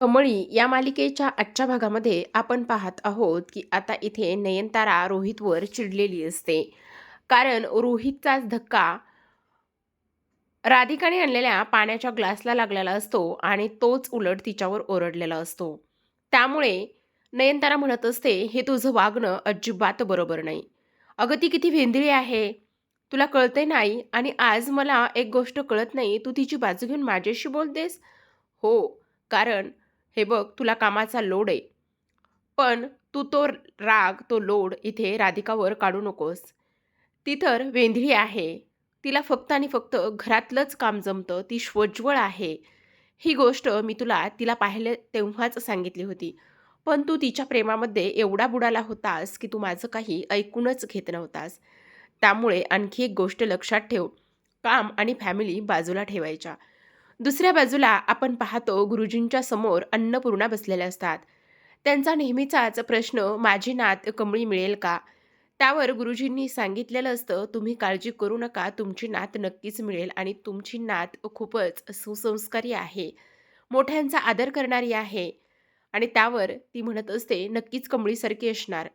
कमळी या मालिकेच्या आजच्या भागामध्ये आपण पाहत आहोत की आता इथे नयनतारा रोहितवर चिडलेली असते. कारण रोहितचाच धक्का राधिकाने आणलेल्या पाण्याच्या ग्लासला लागलेला असतो आणि तोच उलट तिच्यावर ओरडलेला असतो. त्यामुळे नयनतारा म्हणत असते हे तुझं वागणं अजिबात बरोबर नाही. अगं ती किती वेंदळी आहे. तुला कळते नाही आणि आज मला एक गोष्ट कळत नाही. तू तिची बाजू घेऊन माझ्याशी बोलतेस? हो. कारण हे बघ तुला कामाचा लोड आहे. पण तू तो राग तो लोड इथे राधिकावर काढू नकोस. ती तर वेंधळी आहे. तिला फक्त आणि फक्त घरातलंच काम जमतं. ती श्वज्वळ आहे. ही गोष्ट मी तुला तिला पाहिले तेव्हाच सांगितली होती. पण तू तिच्या प्रेमामध्ये एवढा बुडाला होतास की तू माझं काही ऐकूनच घेत नव्हतास. त्यामुळे आणखी एक गोष्ट लक्षात ठेव. काम आणि फॅमिली बाजूला ठेवायच्या. दुसऱ्या बाजूला आपण पाहतो गुरुजींच्या समोर अन्नपूर्णा बसलेल्या असतात. त्यांचा नेहमीचाच प्रश्न माझी नात कमळी मिळेल का? त्यावर गुरुजींनी सांगितलेलं असतं तुम्ही काळजी करू नका तुमची नात नक्कीच मिळेल आणि तुमची नात खूपच सुसंस्कारी आहे. मोठ्यांचा आदर करणारी आहे. आणि त्यावर ती म्हणत असते नक्कीच कमळीसारखी असणार.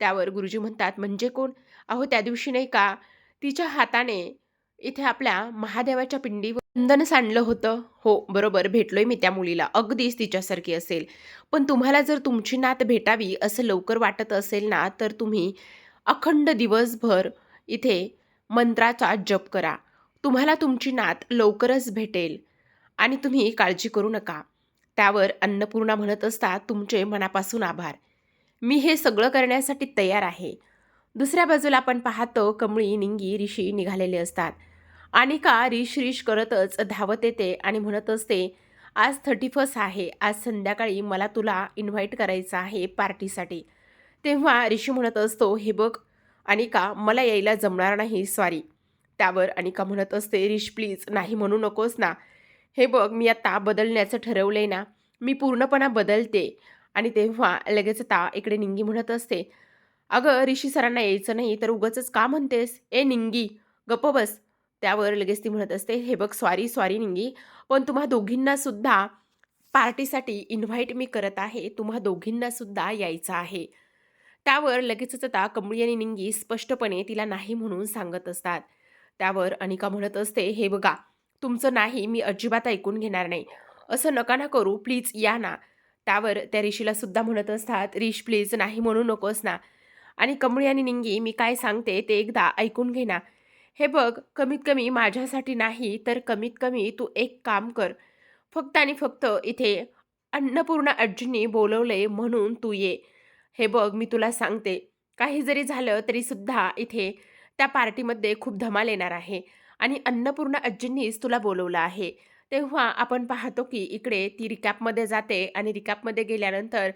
त्यावर गुरुजी म्हणतात म्हणजे कोण? अहो त्या दिवशी नाही का? तिच्या हाताने इथे आपल्या महादेवाच्या पिंडीवर चंदन सांडलं होतं. हो बरोबर भेटलोय मी त्या मुलीला. अगदीच तिच्यासारखी असेल. पण तुम्हाला जर तुमची नात भेटावी असं लवकर वाटत असेल ना तर तुम्ही अखंड दिवसभर इथे मंत्राचा जप करा. तुम्हाला तुमची नात लवकरच भेटेल आणि तुम्ही काळजी करू नका. त्यावर अन्नपूर्णा म्हणत असता तुमचे मनापासून आभार. मी हे सगळं करण्यासाठी तयार आहे. दुसऱ्या बाजूला आपण पाहतो कमळी निंगी ऋषी निघालेले असतात. अनिका रिश रिश करतच धावत येते आणि म्हणत असते आज थर्टी फर्स्ट आहे आज संध्याकाळी मला तुला इन्व्हाइट करायचं आहे पार्टीसाठी तेव्हा ऋषी म्हणत असतो हे बघ अनिका मला यायला जमणार नाही सॉरी त्यावर अनिका म्हणत असते रिश प्लीज नाही म्हणू नकोस ना. हे बघ मी आता बदलण्याचं ठरवलं आहे ना मी पूर्णपणा बदलते. आणि तेव्हा लगेच आता इकडे निंगी म्हणत असते अगं ऋषी सरांना यायचं नाही तर उगंच का म्हणतेस? ए निंगी गप्प बस. त्यावर लगेच ती म्हणत असते हे बघ सॉरी सॉरी निंगी पण तुम्हा दोघींना सुद्धा पार्टीसाठी इन्व्हाइट मी करत आहे. तुम्हा दोघींना सुद्धा यायचं आहे. त्यावर लगेचच आता कमळी आणि निंगी स्पष्टपणे तिला नाही म्हणून सांगत असतात. त्यावर अनिका म्हणत असते हे बघा तुमचं नाही मी अजिबात ऐकून घेणार नाही. असं नका ना करू प्लीज या ना. त्यावर त्या ऋषीला सुद्धा म्हणत असतात ऋष प्लीज नाही म्हणू नकोस ना. आणि कमळी आणि निंगी मी काय सांगते ते एकदा ऐकून घे ना. हे बघ कमीत कमी माझ्यासाठी नाही तर कमीत कमी तू एक काम कर. फक्त आणि फक्त इथे अन्नपूर्णा आजींनी बोलवले म्हणून तू ये. हे बघ मी तुला सांगते. काही जरी झालं तरीसुद्धा इथे त्या पार्टीमध्ये खूप धमाल येणार आहे आणि अन्नपूर्णा आजींनीच तुला बोलवलं आहे. तेव्हा आपण पाहतो की इकडे ती रिकॅपमध्ये जाते आणि रिकॅपमध्ये गेल्यानंतर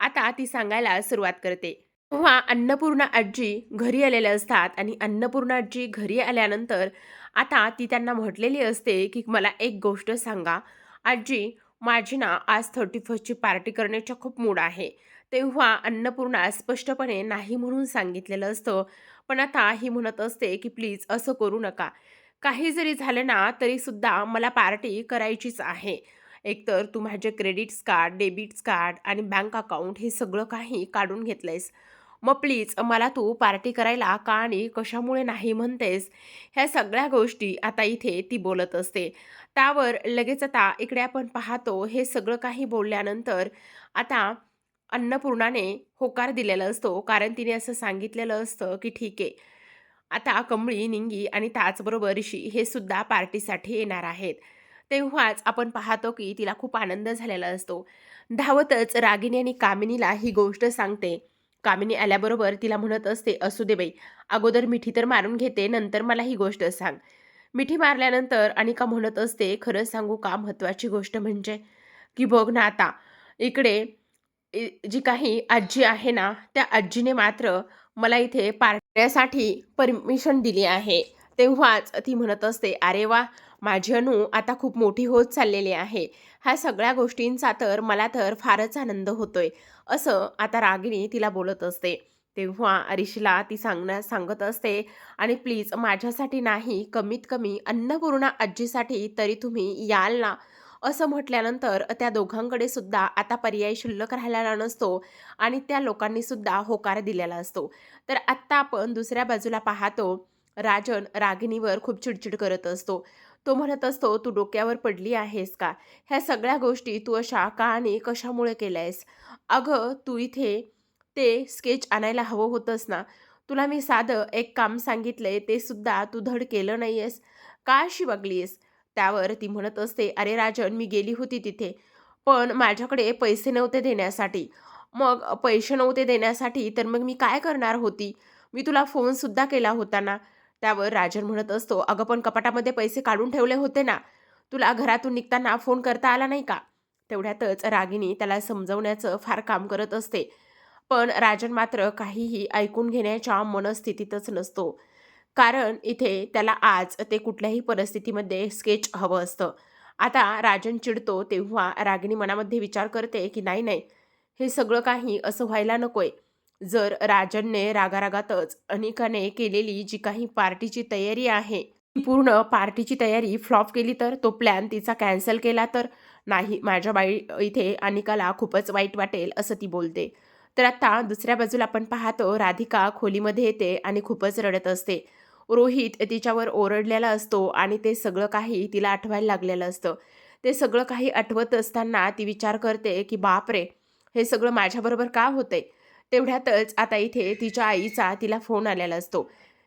आता ती सांगायला सुरुवात करते. तेव्हा अन्नपूर्णा आजी घरी आलेल्या असतात आणि अन्नपूर्णा आजी घरी आल्यानंतर आता ती त्यांना म्हटलेली असते की मला एक गोष्ट सांगा. आजी माझी ना आज थर्टी फर्स्टची पार्टी करण्याचा खूप मूड आहे. तेव्हा अन्नपूर्णा स्पष्टपणे नाही म्हणून सांगितलेलं असतं. पण आता ही म्हणत असते की प्लीज असं करू नका. काही जरी झालं ना तरीसुद्धा मला पार्टी करायचीच आहे. एकतर तू माझे क्रेडिट्स कार्ड डेबिट्स कार्ड आणि बँक अकाउंट हे सगळं काही काढून घेतलंयस. मग प्लीज मला तू पार्टी करायला का आणि कशामुळे नाही म्हणतेस? ह्या सगळ्या गोष्टी आता इथे ती बोलत असते. त्यावर लगेच आता इकडे आपण पाहतो हे सगळं काही बोलल्यानंतर आता अन्नपूर्णाने होकार दिलेला असतो. कारण तिने असं सांगितलेलं असतं की ठीक आहे. आता कमळी निंगी आणि त्याचबरोबर ऋषी हे सुद्धा पार्टीसाठी येणार आहेत. तेव्हाच आपण पाहतो की तिला खूप आनंद झालेला असतो. धावतच रागिनी आणि कामिनीला ही गोष्ट सांगते. कामिनी आल्याबरोबर तिला म्हणत असते असू दे बाई अगोदर मिठी तर मारून घेते नंतर मला ही गोष्ट सांग. मिठी मारल्यानंतर अनिका म्हणत असते खरं सांगू का महत्त्वाची गोष्ट म्हणजे की बघ ना आता इकडे जी काही आजी आहे ना त्या आजीने मात्र मला इथे पार्ट्यासाठी परमिशन दिली आहे. तेव्हाच ती म्हणत असते अरे वा माझी अनु आता खूप मोठी होत चाललेली आहे. ह्या सगळ्या गोष्टींचा तर मला तर फारच आनंद होतोय. असं आता रागिणी तिला बोलत असते. तेव्हा अरिशीला ती सांगण्या सांगत असते आणि प्लीज माझ्यासाठी नाही कमीत कमी अन्नपूर्णा आजीसाठी तरी तुम्ही याल ना. असं म्हटल्यानंतर त्या दोघांकडे सुद्धा आता पर्याय शिल्लक राहिलेला नसतो आणि त्या लोकांनी सुद्धा होकार दिलेला असतो. तर आत्ता आपण दुसऱ्या बाजूला पाहतो. राजन रागिणीवर खूप चिडचिड करत असतो. तो म्हणत असतो तू डोक्यावर पडली आहेस का? ह्या सगळ्या गोष्टी तू अशा का आणि कशामुळे केल्या आहेस अगं तू इथे ते स्केच आणायला हवं होतंस ना. तुला मी साधं एक काम सांगितलंय ते सुद्धा तू धड केलं नाही आहेस का अशी वागली आहेस त्यावर ती म्हणत असते अरे राजन मी गेली होती तिथे पण माझ्याकडे पैसे नव्हते देण्यासाठी. मग पैसे नव्हते देण्यासाठी तर मग मी काय करणार होती? मी तुला फोनसुद्धा केला होता ना. त्यावर राजन म्हणत असतो अगं पण कपाटामध्ये पैसे काढून ठेवले होते ना. तुला घरातून निघताना फोन करता आला नाही का? तेवढ्यातच रागिनी त्याला समजवण्याचं फार काम करत असते. पण राजन मात्र काहीही ऐकून घेण्याच्या मनस्थितीतच नसतो. कारण इथे त्याला आज ते कुठल्याही परिस्थितीमध्ये स्केच हवं असतं. आता राजन चिडतो तेव्हा रागिनी मनामध्ये विचार करते की नाही नाही. हे सगळं काही असं व्हायला नकोय. जर राजनने रागारागातच अनिकाने केलेली जी काही पार्टीची तयारी आहे ती पूर्ण पार्टीची तयारी फ्लॉप केली तर तो प्लॅन तिचा कॅन्सल केला तर? नाही माझ्या बाई इथे अनिकाला खूपच वाईट वाटेल असं ती बोलते. तर आता दुसऱ्या बाजूला आपण पाहतो राधिका खोलीमध्ये येते आणि खूपच रडत असते. रोहित तिच्यावर ओरडलेला असतो आणि ते सगळं काही तिला आठवायला लागलेलं असतं. ते सगळं काही आठवत असताना ती विचार करते की बापरे! हे सगळं माझ्याबरोबर का होतंय? तेवढ्यातच आता इथे तिच्या आईचा तिला फोन आलेला असतो.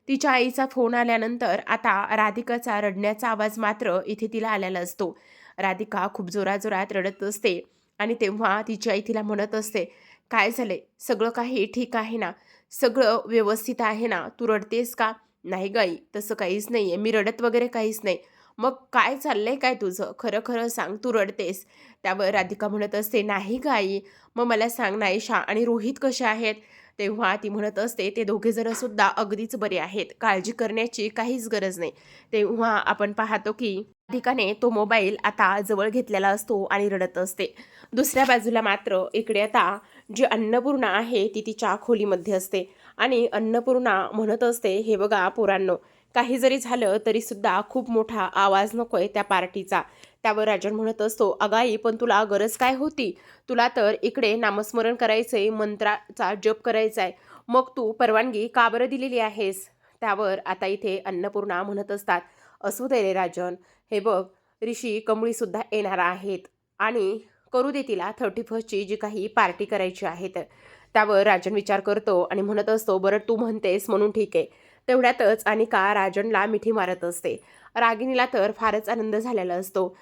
तिच्या आईचा फोन आल्यानंतर आता राधिकाचा रडण्याचा आवाज मात्र इथे तिला आलेला असतो. राधिका खूप जोराजोरात रडत असते आणि तेव्हा तिची आई तिला म्हणत असते काय झाले सगळं काही ठीक आहे ना? सगळं व्यवस्थित आहे ना? तू रडतेस का? नाही गाई तसं काहीच नाही आहे मी रडत वगैरे काहीच नाही. मग काय चाललंय काय तुझं? खरं खरं सांग तू रडतेस. त्यावर राधिका म्हणत असते नाही गाई मग मला सांग नाईशा आणि रोहित कसे आहेत? तेव्हा ती म्हणत असते ते दोघे सुद्धा अगदीच बरे आहेत. काळजी करण्याची काहीच गरज नाही. तेव्हा आपण पाहतो की राधिकाने तो मोबाईल आता जवळ घेतलेला असतो आणि रडत असते. दुसऱ्या बाजूला मात्र इकडे आता जी अन्नपूर्णा आहे ती तिच्या खोलीमध्ये असते. आणि अन्नपूर्णा म्हणत असते हे बघा पोरांनो काही जरी झालं तरी सुद्धा खूप मोठा आवाज नकोय त्या पार्टीचा. त्यावर राजन म्हणत असतो अगाई पण तुला गरज काय होती? तुला तर इकडे नामस्मरण करायचंय मंत्राचा जप करायचा आहे मग तू परवानगी का बरं दिलेली आहेस? त्यावर आता इथे अन्नपूर्णा म्हणत असतात. असू दे रे राजन. हे बघ ऋषी कमळीसुद्धा येणार आहेत आणि करू दे तिला थर्टी फर्स्टची जी काही पार्टी करायची आहे. तर त्यावर राजन विचार करतो आणि म्हणत असतो बरं तू म्हणतेस म्हणून ठीक आहे. तेवढ्यातच अनिका राजनला मिठी मारत असते. रागिनीला तर फारच आनंद झालेला असतो.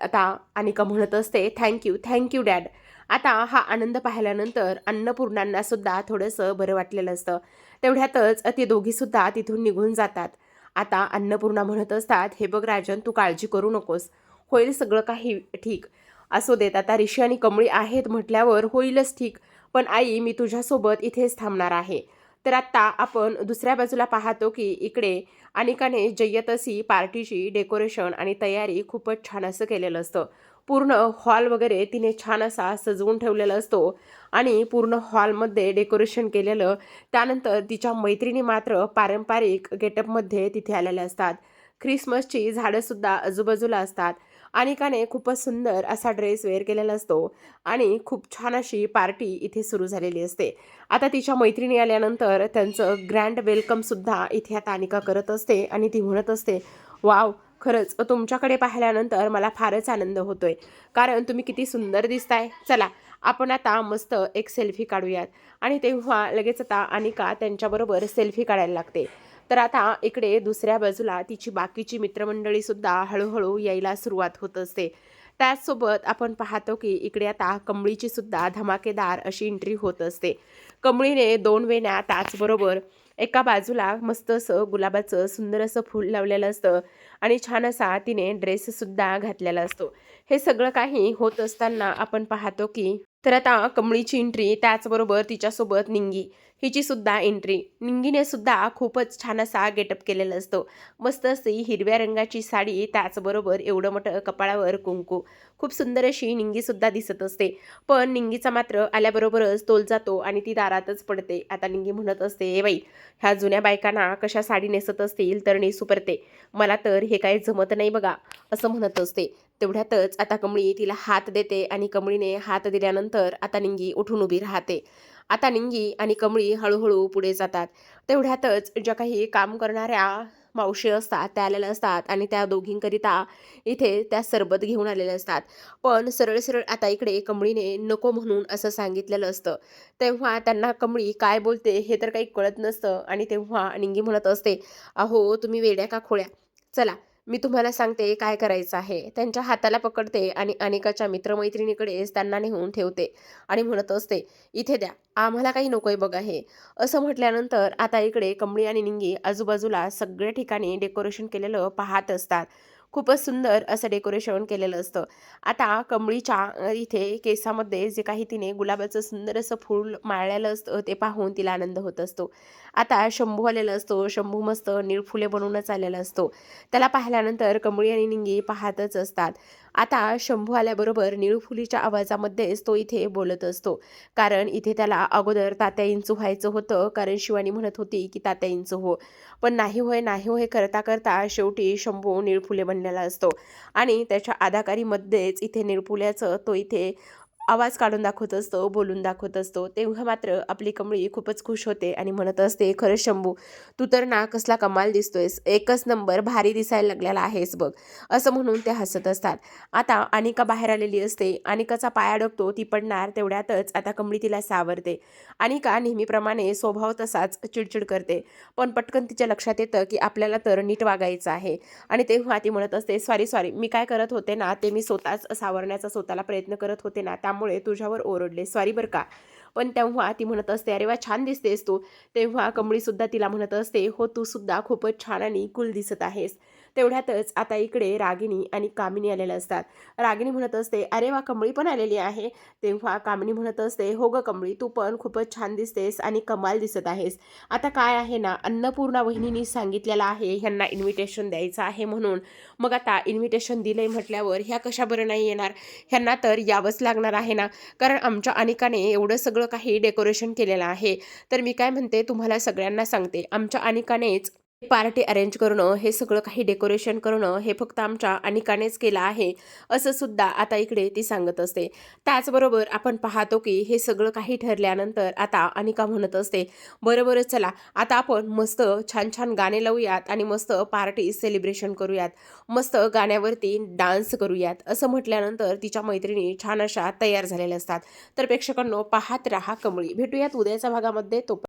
आता अनिका म्हणत असते थँक्यू थँक्यू डॅड आता हा आनंद पाहिल्यानंतर अन्नपूर्णांना सुद्धा थोडंसं बरं वाटलेलं असतं. तेवढ्यातच ते दोघीसुद्धा तिथून निघून जातात. आता अन्नपूर्णा म्हणत असतात हे बघ राजन तू काळजी करू नकोस. होईल सगळं काही ठीक. असू देत आता ऋषी आणि कमळी आहेत म्हटल्यावर होईलच ठीक. पण आई मी तुझ्यासोबत इथेच थांबणार आहे. तर आत्ता आपण दुसऱ्या बाजूला पाहतो की इकडे अनिकाने जय्यतसी पार्टीची डेकोरेशन आणि तयारी खूपच छान असं केलेलं असतं. पूर्ण हॉल वगैरे तिने छान असा सजवून ठेवलेला असतो आणि पूर्ण हॉलमध्ये डेकोरेशन केलेलं. त्यानंतर तिच्या मैत्रिणी मात्र पारंपरिक गेटअपमध्ये तिथे आलेल्या असतात. ख्रिसमसची झाडंसुद्धा आजूबाजूला असतात. अनिकाने खूपच सुंदर असा ड्रेस वेअर केलेला असतो. आणि खूप छान अशी पार्टी इथे सुरू झालेली असते. आता तिच्या मैत्रिणी आल्यानंतर त्यांचं ग्रँड वेलकमसुद्धा इथे आता अनिका करत असते आणि ती म्हणत असते वाव खरंच तुमच्याकडे पाहिल्यानंतर मला फारच आनंद होतोय. कारण तुम्ही किती सुंदर दिसताय. चला आपण आता मस्त एक सेल्फी काढूयात. आणि तेव्हा लगेच आता अनिका त्यांच्याबरोबर सेल्फी काढायला लागते. तर आता इकडे दुसऱ्या बाजूला तिची बाकीची मित्रमंडळीसुद्धा हळूहळू यायला सुरुवात होत असते. त्याचसोबत आपण पाहतो की इकडे आता कमळीची सुद्धा धमाकेदार अशी एंट्री होत असते. कमळीने दोन वेण्या त्याचबरोबर एका बाजूला मस्त असं गुलाबाचं सुंदर असं फूल लावलेलं असतं आणि छान असा तिने ड्रेससुद्धा घातलेला असतो. हे सगळं काही होत असताना आपण पाहतो की तर आता कमळीची एंट्री त्याचबरोबर तिच्यासोबत निंगी. हिची सुद्धा एंट्री निंगीने सुद्धा खूपच छान असा गेटअप केलेला असतो. मस्त अशी हिरव्या रंगाची साडी त्याचबरोबर एवढं मोठं कपाळावर कुंकू. खूप सुंदर अशी निंगीसुद्धा दिसत असते. पण निंगीचा मात्र आल्याबरोबरच तोल जातो आणि ती दारातच पडते. आता निंगी म्हणत असते ए बाई ह्या जुन्या बायकांना कशा साडी नेसत असतील तर नेसू परते. मला तर हे काही जमत नाही बघा असं म्हणत असते. तेवढ्यातच आता कमळी तिला हात देते आणि कमळीने हात दिल्यानंतर आता निंगी उठून उभी राहते. आता निंगी आणि कमळी हळूहळू पुढे जातात. तेवढ्यातच ज्या काही काम करणाऱ्या मावशी असतात त्या आलेल्या असतात आणि त्या दोघींकरिता इथे त्या सरबत घेऊन आलेल्या असतात. पण सरळ सरळ आता इकडे कमळीने नको म्हणून असं सांगितलेलं असतं. तेव्हा त्यांना कमळी काय बोलते हे तर काही कळत नसतं आणि तेव्हा निंगी म्हणत असते अहो तुम्ही वेड्या का खोळ्या? चला मी तुम्हाला सांगते काय करायचं आहे. त्यांच्या हाताला पकडते आणि अनेकाच्या मित्रमैत्रिणीकडेच त्यांना नेऊन ठेवते आणि म्हणत असते इथे द्या आम्हाला काही नकोय बघा हे. असं म्हटल्यानंतर आता इकडे कमळी आणि निंगी आजूबाजूला सगळ्या ठिकाणी डेकोरेशन केलेलं पाहत असतात. खूपच सुंदर असं डेकोरेशन केलेलं असतं. आता कमळीच्या इथे केसामध्ये जे काही तिने गुलाबाचं सुंदर असं फूल माळलेलं असतं ते पाहून तिला आनंद होत असतो. आता शंभू आलेला असतो शंभू मस्त निळफुले बनवूनच आलेला असतो. त्याला पाहिल्यानंतर कमळी आणि निंगी पाहतच असतात. आता शंभू आल्याबरोबर निळफुलीच्या आवाजामध्येच तो इथे बोलत असतो. कारण इथे त्याला अगोदर तात्या व्हायचं होतं कारण शिवानी म्हणत होती की तात्या हो. पण नाही होय नाही होय करता करता शेवटी शंभू निळफुले बनलेला असतो. आणि त्याच्या अदाकारीमध्येच इथे निळफुल्याचं तो इथे आवाज काढून दाखवत असतो बोलून दाखवत असतो. तेव्हा मात्र आपली कमळी खूपच खुश होते आणि म्हणत असते खरं शंभू तू तर ना कसला कमाल दिसतोयस. एकच नंबर भारी दिसायला लागलेला आहेस बघ. असं म्हणून ते हसत असतात. आता अनिका बाहेर आलेली असते. अनिकाचा पाय अडकतो ती पडणार तेवढ्यातच आता कमळी तिला सावरते. अनिका नेहमीप्रमाणे स्वभाव तसाच चिडचिड करते. पण पटकन तिच्या लक्षात येतं की आपल्याला तर नीट वागायचं आहे. आणि तेव्हा ती म्हणत असते सॉरी सॉरी मी काय करत होते ना ते मी स्वतःच सावरण्याचा स्वतःला प्रयत्न करत होते ना त्या त्यामुळे तुझ्यावर ओरडले. सॉरी बरं का. पण तेव्हा ती म्हणत असते अरे वा छान दिसतेस तू. तेव्हा कमळीसुद्धा तिला म्हणत असते हो तू सुद्धा खूपच छान आणि कुल दिसत आहेस. तेवढ्यातच आता इकडे रागिणी आणि कामिनी आलेल्या असतात. रागिणी म्हणत असते अरे वा कमळी पण आलेली आहे. तेव्हा कामिनी म्हणत असते हो ग कमळी तू पण खूपच छान दिसतेस आणि कमाल दिसत आहेस. आता काय आहे ना अन्नपूर्णा वहिनीनी सांगितलेलं आहे ह्यांना इन्व्हिटेशन द्यायचं आहे म्हणून. मग आता इन्व्हिटेशन दिलंय म्हटल्यावर ह्या कशा बरं नाही येणार? ह्यांना तर यावंच लागणार आहे ना? कारण आमच्या अनिकाने एवढं सगळं काही डेकोरेशन केलेलं आहे. तर मी काय म्हणते तुम्हाला सगळ्यांना सांगते आमच्या अनिकानेच पार्टी अरेंज करणं हे सगळं काही डेकोरेशन करणं हे फक्त आमच्या अनिकानेच केलं आहे असं सुद्धा आता इकडे ती सांगत असते. त्याचबरोबर आपण पाहतो की हे सगळं काही ठरल्यानंतर आता अनिका म्हणत असते बरोबरच चला आता आपण मस्त छान छान गाणे लावूयात आणि मस्त पार्टी सेलिब्रेशन करूयात. मस्त गाण्यावरती डान्स करूयात. असं म्हटल्यानंतर तिच्या मैत्रिणी छान अशा तयार झालेल्या असतात. तर प्रेक्षकांनो पाहत राहा कमळी. भेटूयात उद्याच्या भागामध्ये तो